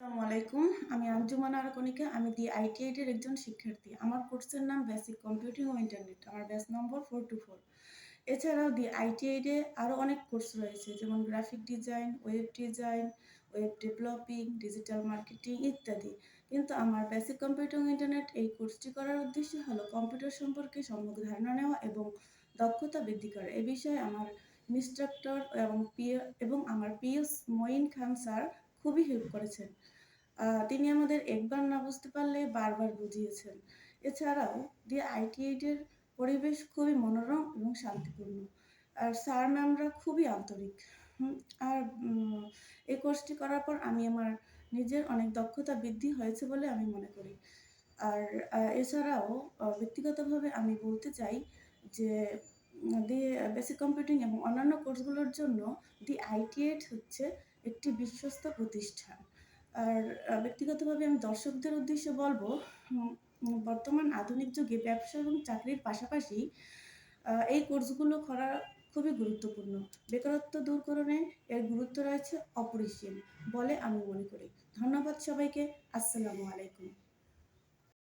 আসসালামু আলাইকুম। আমি আঞ্জুমান আরকনিকা, আমি দি আইটিআইড এর একজন শিক্ষার্থী। আমার কোর্সের নাম বেসিক কম্পিউটিং ও ইন্টারনেট আমার batch number four two four এছাড়াও দি আইটিআইড আরও অনেক কোর্স রয়েছে, যেমন graphic design, web design, web developing, digital marketing ইত্যাদি। কিন্তু আমার বেসিক কম্পিউটিং ইন্টারনেট এই কোর্সটি করার উদ্দেশ্য হলো কম্পিউটার সম্পর্কে সম্যক ধারণা নেওয়া এবং দক্ষতা বৃদ্ধি করা। এ বিষয়ে আমার ইনস্ট্রাক্টর এবং পিও এবং আমার পিএস মঈন খান স্যার খুবই হেল্প করেছেন। তিনি আমাদের একবার না বুঝতে পারলে বারবার বুঝিয়েছেন। এছাড়াও দি আইটিআইডের পরিবেশ খুবই মনোরম এবং শান্তিপূর্ণ। আর স্যার ম্যামরা খুবই আন্তরিক। আর এই কোর্সটি করার পর আমি আমার নিজের অনেক দক্ষতা বৃদ্ধি হয়েছে বলে আমি মনে করি। আর এছাড়াও ব্যক্তিগতভাবে আমি বলতে চাই যে দি বেসিক কম্পিউটিং এবং অন্যান্য কোর্সগুলোর জন্য দি আইটিএড হচ্ছে একটি বিশ্বস্ত প্রতিষ্ঠান। আর ব্যক্তিগতভাবে আমি দর্শকদের উদ্দেশ্যে বলব বর্তমান আধুনিক যুগে ব্যবসা এবং চাকরির পাশাপাশি এই কোর্সগুলো করা খুবই গুরুত্বপূর্ণ। বেকারত্ব দূরকরণে এর গুরুত্ব রয়েছে অপরিসীম বলে আমি মনে করি। ধন্যবাদ সবাইকে। আসসালামু আলাইকুম।